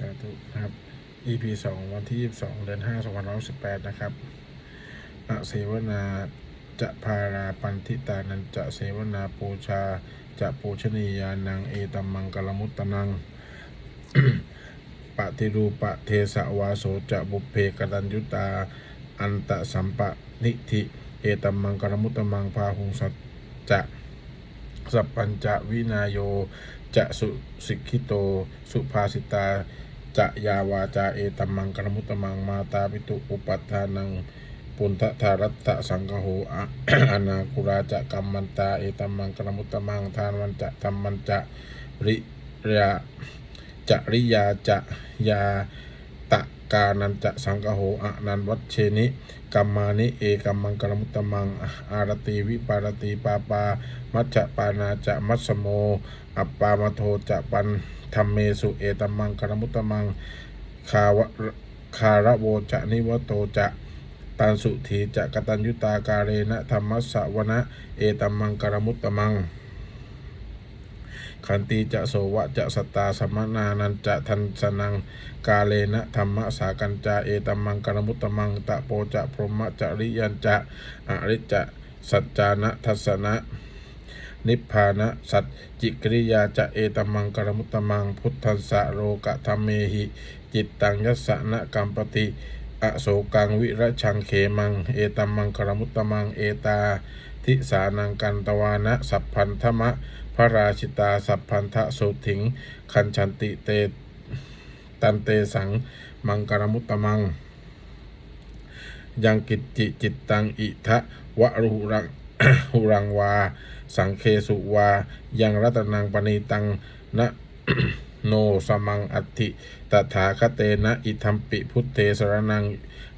สาธุนะครับ EP สองวันที่ 22 เดือน5 2518 นะครับอเสวนาจะพาราปันทิตานันจะเสวนาปูชา จะปูชนียานังเอตัมมังกลมุตตนังปฏิรูปะเทสะวาโสจะบุพเพกตัญยุตา อันตะสัมปะนิธิเอตัมมังกลมุตตมังพาหุงสัจจะสัพปัญจะวินายโย จะสุสิกขิโต สุภาสิตา จะยาวาจาเอตัมมังกรมุตมังมาตาปิตุอุปัฏฐานังปุณทธารัตะสังคโหอะอนาคุราจะกัมมันตาเอตัมมังกรมุตมังทานวันจะธรรมันจะริยาจะริยาจะยา กานันจะสังคโหอะนันวัชเชนิกัมมานิเอกัมมังกรมุตตมัง อารตีวิปารตีปาปา มัจจะปานาจะมัสสโม อัปปามโทจะปันธรรมเมสุเอตัมมังกรมุตตมัง คาวะคาระโวจะนิวโตจะตันสุถีจะกตัญยุตาการเรนะธรรมสสวนะ เอตัมมังกรมุตตมัง ขันติจะโสวะจะสตาสมนานันจะทันสนังกาเลนะธรรมะสากันจาเอตมังกรมุตตมังตะโปจะพรหมจะริยันจะอริจะสัจจานะทัสสนะนิพพานะสัจจิกริยาจะเอตมังกรมุตตมัง พุทธัสสะโรกะธรรมเมหิ จิตตังยัสสะนะกัมปติอโศกังวิระชังเขมัง เอตมังกรมุตตมัง เอตาทิสานังกันตวานะ สัพพันธมะ ระราชิตาสัพพันธะสุถิง คันชันติเตตันเตสัง มังกรมุตตมัง ยังกิจจิจิตตังอิทะวะรุรังหุรังวา สังเคสุวา ยังรัตนังปณีตังนะโนสมังอัติตถาคเตนะ อิทัมปิพุทเทสรนัง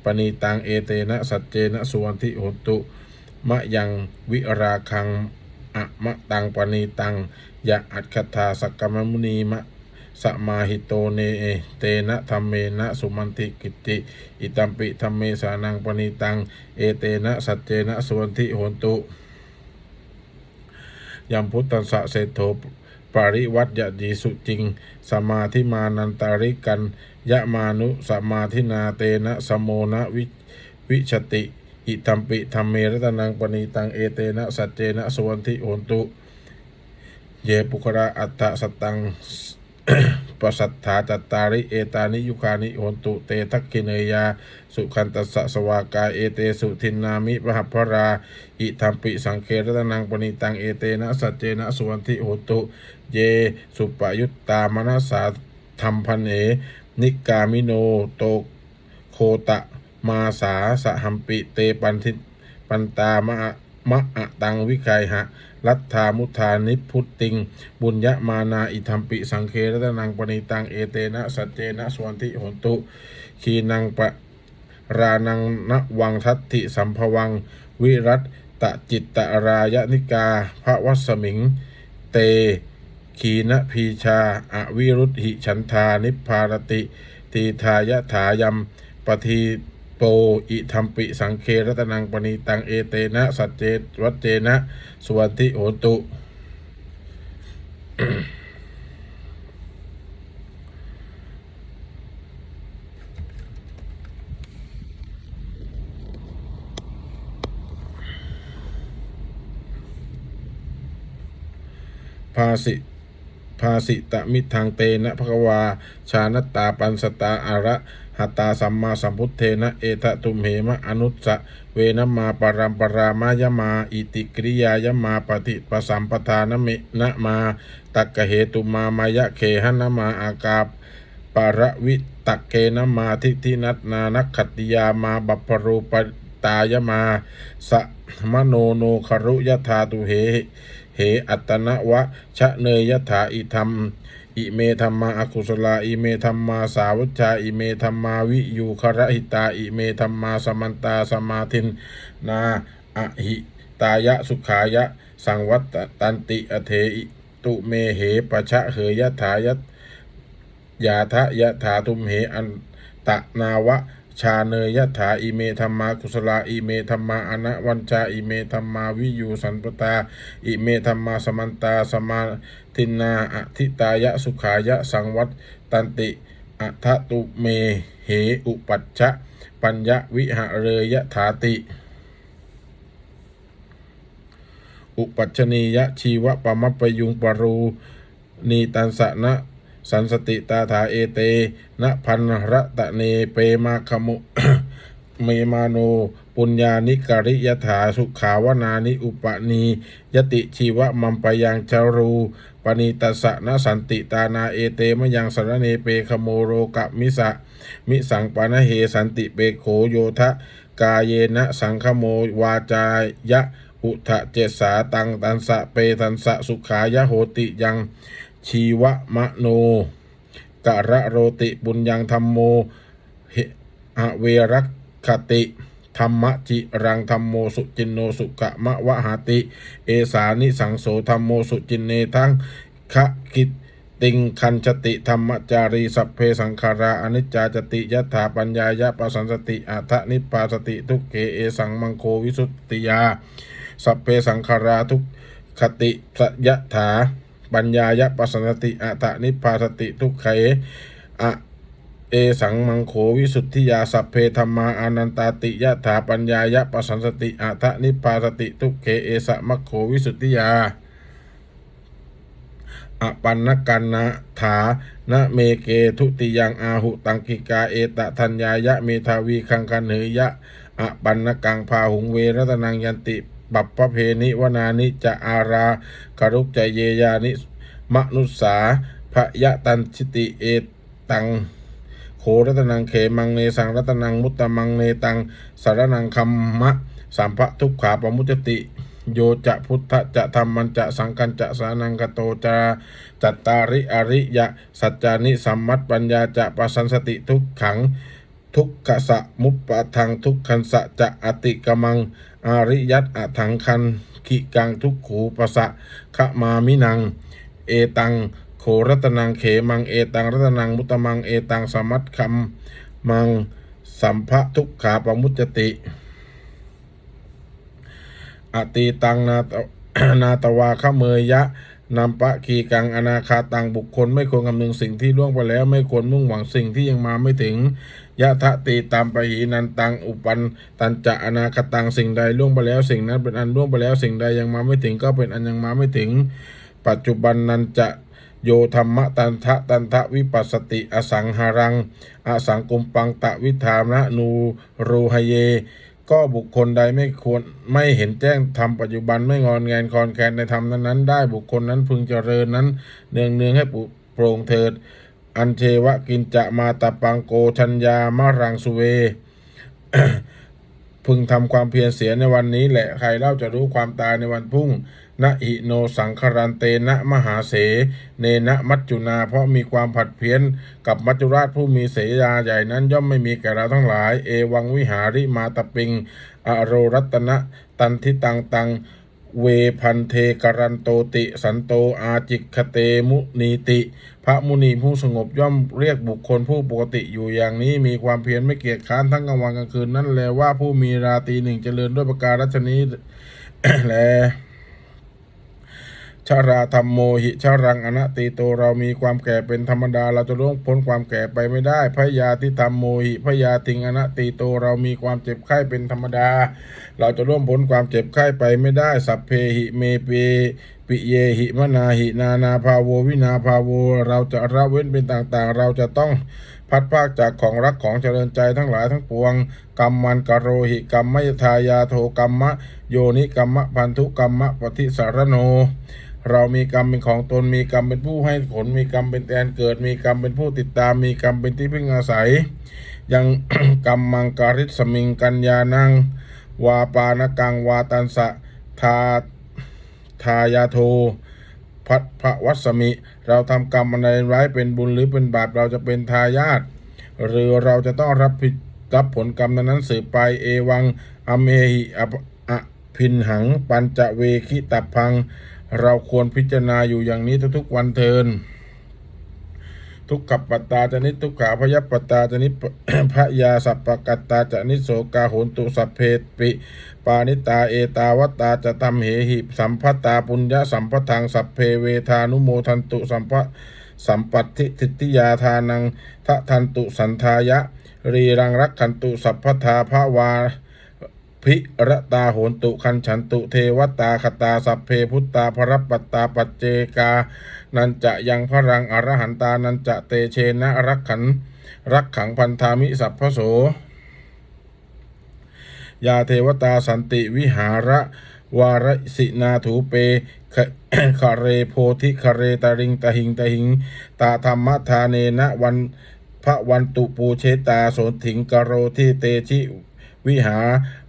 ปณีตังเอเตนะ สัจเจนะสุวันทิโหตุมะยังวิราคัง อะมะตังปณีตังยะอัตคถาสักกมมุนีมะสมาหิโตเนเตนะธรรมเมนะสุมันติกิติ อิตัมปิธรรมเมสานังปณีตัง เอเตนะสัจเจนะสุวันทิโหตุยัมพุทธัสสะเศรษโธปาริวัตยดีสุจริง สมาธิมานันตาริกัน ยะมานุสมาธินาเตนะสมโมนะวิวิชติ อิตัมปิธรรมเมรตนังปณีตังเอเตนะสัจเจนะสวันทิโหนตุ เยปุคระอัตถสตังปสัทธาจัตตาริเอตานิยุคานิโหนตุเตทักขิเนยา สุขันตสสสวากายเอเตสุทินนามิปหัพรา อิธรรมปิสังเครตนังปณิตังเอเตนะสัจเจนะสุวันทิโหตุ เยสุปยุตตามนัสสาธรรมพันเอนิกามิโนโตโคตะ มาสาสหัมปิเตปันทิปันตามะอะมะอะตังวิไคหะรัตธามุทานิพุตติง บุญยะมานาอิธรรมปิสังเครตนังปณิตังเอเตนะสัจเจนะสวันทิโหตุขีนังปะรานังนวังทัตติสัมภวัง วิรัตตจิตตรายนิกา พระวัสมิง เต ขีณพีชาอวิรุธหิฉันทานิพพารติ ตีทายะถายัมปที โปอิธรรมปิสังเครตนังปณีตังเอเตนะสัจเจวัจเจนะสวันติโหตุภาสิ ภาสิตมิทางเตนะภควา ชานตาปันสตาอาระหตาสัมมาสัมพุทเทนะเอทะตุมเหมะอนุสสะเวนมาปรัมปรามายมา อิติกริยายมาปฏิปสัมปทานเมนะมาตักกเหตุมามายะเคหนมาอากาปปารวิตักเกนมาทิทินัตนานักขติยามาบัพพรูปตายมาสะมโนโนครุยธาตุเห เหอัตนะวะ ชะเนยยถาอิธรรม อิเมธรรมาอกุศลา อิเมธรรมาสาวุจาอิเมธรรมาวิยูคระหิตา อิเมธรรมาสมันตาสมาธินนาอหิตายะสุขายะ สังวัตตันติอเทอิตุเมเหปะชะเหยยถายะยาทะยะถาทุมเหอันตะนาวะ ชาเนยยถาอิเมธรรมากุศลาอิเมธรรมาอนะวัญชาอิเมธรรมาวิยูสันปตาอิเมธรรมาสมันตาสมาทินนาอธิตายะสุขายะสังวัตตันติอัทะตุเมเหอุปัชชะปัญญวิหะเรยถาติ อุปัชนียะชีวะปมัปปยุงปรูนีตันสะนะ สันสติตาถาเอเตนะพันระตะเนเปมาคมุเมมาโน ปุญญานิกริยถาสุขาวนานิอุปนียติชีวมัมปยังจารู ปณีตัสะนะสันติตานาเอเตมะยังสรเนเปขโมโรกะมิสะ มิสังปนะเหสันติเปโขโยทะ กาเยนะสังคโมวาจายะ อุทะเจสาตังตันสะเปตันสะสุขายะโหติยัง ชีวะมะโนกะระโรติบุญยังธรรมโมเหอเวรักขติธรรมจิรังธรรมโมสุจินโนสุกะมะวะหาติ เอสานิสังโสธรรมโมสุจินเนทั้งคะกิตติงคันจติธรรมจารีสัพเพสังขาราอนิจจาจติยถาปัญญายะปสันสติอัทนิปาสติทุกเขเอสังมังโควิสุตติยา สัพเพสังขาราทุกขติสยะถา ปัญญายะปัสสนติอัตนิพพาสติทุกไขอะเอสังมังโขวิสุทธิยาสัพเพธรรมาอนันตาติยะถาปัญญายะปัสสันสติอัตนิพพาสติทุกเขเอสะมัคโขวิสุทธิยาอปันนกันนะถานะเมเกทุติยังอาหุตังกิกาเอตะทัญญายะเมทาวีคังกันเหยะอปันนกังพาหุงเวรัตนังยันติ บัพพเพนิวนานิจะอารากรุกจเยยานิมนุสสาพยะตันชิติเอตังโขรัตนังเขมังเนสังรัตนังมุตตมังเนตังสารนังคัมมะสัมภะทุกขาปมุจติโยจะพุทธจะธรรมันจะสังกันจะสานังกโตจาจัตตาริอริยะสัจจานิสัมมัตปัญญาจะปัสสันสติทุกขัง ทุกขสะมุปปะทังทุกขันสะจะอติกมัง อาริยัตอถังคันขิกังทุกขูปสะขะมามินัง เอตังโขรัตนังเขมังเอตังรัตนังมุตมังเอตังสมัตคัมมังสัมภะทุกขาปมุจติอตีตังนาตนาตวาขเมยยะนำปะคีกังอนาคาตังบุคคล ไม่ควรคำนึงสิ่งที่ล่วงไปแล้ว ไม่ควรมุ่งหวังสิ่งที่ยังมาไม่ถึง ยะทะตีตามไปหีนันตังอุปันตันจะอนาคตังสิ่งใดล่วงไปแล้วสิ่งนั้นเป็นอันล่วงไปแล้วสิ่งใดยังมาไม่ถึงก็เป็นอันยังมาไม่ถึง ปัจจุบันนันจะโยธรรมะตันทะตันทะวิปัสสติ อสังหารัง อสังกุมปังตะวิธามนะนูรูหเย ก็บุคคลใดไม่ควรไม่เห็นแจ้งธรรมปัจจุบันไม่งอนแงนคอนแคนในธรรมนั้นๆได้บุคคลนั้นพึงเจริญนั้น เนืองเนืองให้ปโปร่งเถิด อันเทวกินจะมาตะปังโกชัญญามะรังสุเว พึงทำความเพียรเสียในวันนี้แหละใครเล่าจะรู้ความตายในวันพุ่งนะอิโนสังคารันเตนะมหาเส เนนะมัจจุนา เพราะมีความผัดเพี้ยนกับมัจจุราชผู้มีเสยาใหญ่นั้นย่อมไม่มีแก่เราทั้งหลาย เอวังวิหาริมาตปิง อโรรัตนะ ตันทิตังตัง เวพันเทกรันโตติ สันโตอาจิกคเตมุนีติ พระมุนีผู้สงบย่อมเรียกบุคคลผู้ปกติอยู่อย่างนี้มีความเพียรไม่เกียจค้านทั้งกลางวันกลางคืนนั่นแลว่าผู้มีราตรีหนึ่งเจริญด้วยประการฉนี้แล ชาราธรรมโมหิชารังอนัติโตเรามีความแก่เป็นธรรมดา เราจะล่วงพ้นความแก่ไปไม่ได้พยาธิธรรมโมหิพยาติงอนัติโตเรามีความเจ็บไข้เป็นธรรมดา เราจะล่วงพ้นความเจ็บไข้ไปไม่ได้ สัพเพหิเมเปปิเยหิมนาหินานาภาโววินาภาโว เราจะละเว้นเป็นต่างๆ เราจะต้องพัดภาคจากของรักของเจริญใจทั้งหลายทั้งปวงกรรมมันกโรหิกรรมมยทายาโทกรรมะโยนิกรรมะพันธุกรรมะปฏิสารโน เรามีกรรมเป็นของตนมีกรรมเป็นผู้ให้ผล มีกรรมเป็นแดนเกิด มีกรรมเป็นผู้ติดตาม มีกรรมเป็นที่พึ่งอาศัย ยังกรรมมังการิสมิงกัญญานังวาปานกังวาตันสะทาทายาโทพัทพระวัสมิ เราทำกรรมอะไรไว้เป็นบุญหรือเป็นบาปเราจะเป็นทายาทหรือเราจะต้องรับผิดรับผลกรรมนั้นสืบไปเอวังอเมหิอปอพินหัง ปัญจเวคิตับพัง เราควรพิจารณาอยู่อย่างนี้ทุกๆวันเทิน ทุกขปัตตาจนิทุกขาพยปตตาจนิพระยาสัพปกัตตาจนิโสกาโหนตุสัพเพปิ ปานิตาเอตาวตาจะทำเหหิสัมพตาปุญญสัมปทังสัพเพเวทานุโมทันตุสัมภสัมปัตติทิติยาทานังทะทันตุสันทายะ รีรังรักขันตุสัพพทาภาวา พิระตาโหนตุคันฉันตุเทวตาคตาสัพเพพุตตาพรปัตตาปัจเจกา นันจะยังพรังอรหันตานันจะเตเชนะรักขันรักขังพันธามิสัพพโส ยาเทวตาสันติวิหาระวารสินาถูเปคะคะเรโพธิคะเรตาริงตะหิงตะหิง ตาธรรมทาเนนะวันพระวันตุปูเชตาโสถิงกโรที่เตชิ วิหา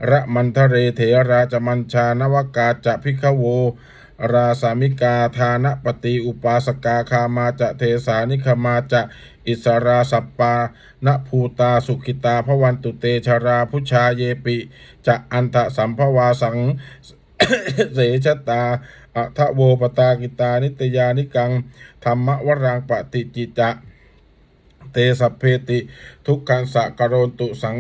ระมันทะเรเถราจมัญชานวกาจะพิขโว ราสามิกาทานปฏิอุปาสกาคามาจะเทสานิคมาจะอิสราสัปปานภูตาสุขิตาพวันตุเตชราพุชาเยปิจะอันทะสัมภวาสังเสชตาอัทโวปตากิตานิตยานิกัง ธรรมวรังปฏิจิจะ เตสเพติ ทุกขันสะกโรนตุสัง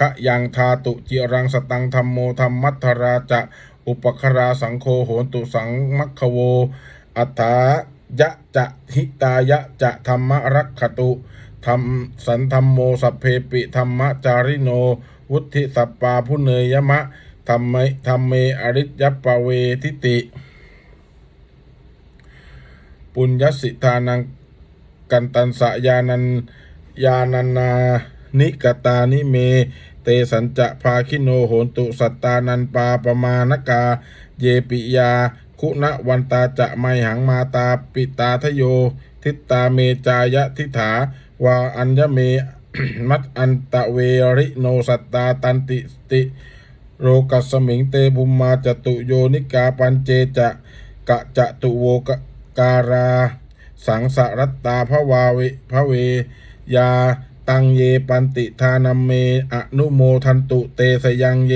ขยังทาตุจิรังสตังธรรมโมธรรมมัทธราจะอุปคราสังโฆโหนตุสังมัคคโว อัฏฐายะจะหิตายะจะธรรมรักขตุธรรมสันธรรมโมสัพเพปิธรรมจาริโน วุธิสัปปาผู้เนยยมะธรรมธรรมเมอริยปเวทิติ ปุญญสิทานังกันตันสะยานันยานานา นิกตานิเม เตสัญจะภาคิโนโหนตุสัตตานันปาปมานกา เยปิยา คุณวันตาจะไมหังมาตาปิตาทโย ทิตตาเมจายะทิฐาวาอัญญเม มัตอันตะเวริโนสัตตาตันติสติโรกัสมิงเตบุมมาจตุโยนิกาปันเจจะกะจะตุโวกะการา สังสรัตตาพระวาเวพระเวยา ตังเยปันติทานัมเมอนุโมทันตุเตสยังเย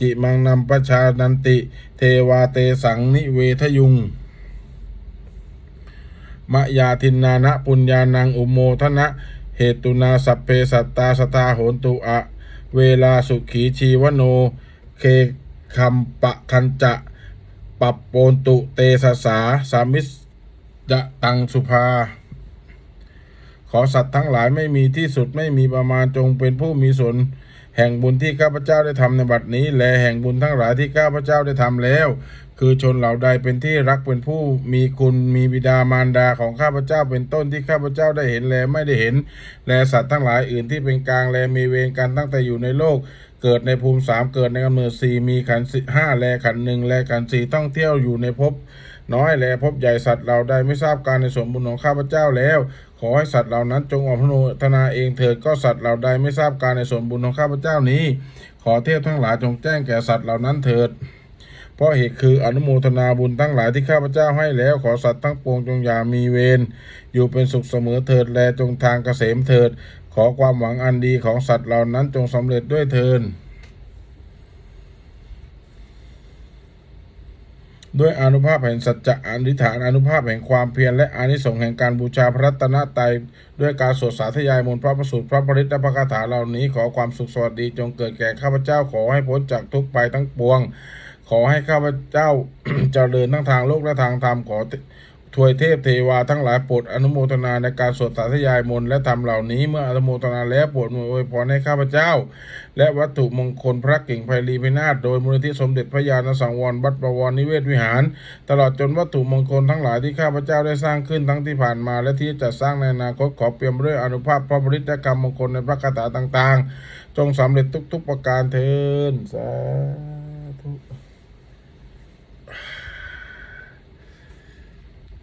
จิมังนำประชานันติ เทวาเตสังนิเวทยุงมะยาทินนานะปุญญานังอุโมทนะ เหตุนาสัพเพสัตตาสตาโหนตุอะ เวลาสุขีชีวโน เคคัมปะคันจะปัปโปนตุเตสสาสามิสจะตังสุภา ขอสัตว์ทั้งหลายไม่มีที่สุดไม่มีประมาณจงเป็นผู้มีส่วนแห่งบุญที่ข้าพเจ้าได้ทำในบัดนี้ และแห่งบุญทั้งหลายที่ข้าพเจ้าได้ทำแล้ว คือชนเหล่าใดเป็นที่รักเป็นผู้มีคุณมีบิดามารดาของข้าพเจ้าเป็นต้นที่ข้าพเจ้าได้เห็นและไม่ได้เห็น และสัตว์ทั้งหลายอื่นที่เป็นกลางและมีเวรกันตั้งแต่อยู่ในโลก เกิดในภูมิสามเกิดในกำเนิดสี่มีขันสิห้าแลขันหนึ่งแลขันสี่ต้องเที่ยวอยู่ในภพน้อยแลภพใหญ่สัตว์เราได้ไม่ทราบการในส่วนบุญของข้าพเจ้าแล้ว ขอให้สัตว์เหล่านั้นจงออกพโทนาเองเถิดก็สัตว์เหล่าใดไม่ทราบการในส่วนบุญของข้าพเจ้านี้ ขอเทพทั้งหลายจงแจ้งแก่สัตว์เหล่านั้นเถิด เพราะเหตุคืออนุโมทนาบุญทั้งหลายที่ข้าพเจ้าให้แล้ว ขอสัตว์ทั้งปวงจงอย่ามีเวรอยู่เป็นสุขเสมอเถิดแลจงทางเกษมเถิด ขอความหวังอันดีของสัตว์เหล่านั้นจงสำเร็จด้วยเถิด ด้วยอนุภาพแห่งสัจจะอนิฐานอนุภาพแห่งความเพียรและอานิสงส์แห่งการบูชาพระรัตนตรัยด้วยการสวดสาธยายมนต์พระประสูตรพระปริตและพระคาถาเหล่านี้ขอความสุขสวัสดีจงเกิดแก่ข้าพเจ้าขอให้พ้นจากทุกไปทั้งปวง ขอให้ข้าพเจ้าเจริญทั้งทางโลกและทางธรรมขอ ทวยเทพเทวาทั้งหลายโปรดอนุโมทนาในการสวดสาธยายมนต์และธรรมเหล่านี้เมื่ออนุโมทนาแล้วโปรดอวยพรให้ข้าพเจ้า และวัตถุมงคลพระกิ่งไพรีพินาศโดยมูลนิธิสมเด็จพระญาณสังวรวัดประวรนิเวศวิหาร ตลอดจนวัตถุมงคลทั้งหลายที่ข้าพเจ้าได้สร้างขึ้นทั้งที่ผ่านมา และที่จะสร้างในอนาคตขอเปี่ยมด้วยอนุภาพพระบริตรกรรมมงคลในพระคาถาต่างๆ จงสำเร็จทุกๆประการเทินสาธ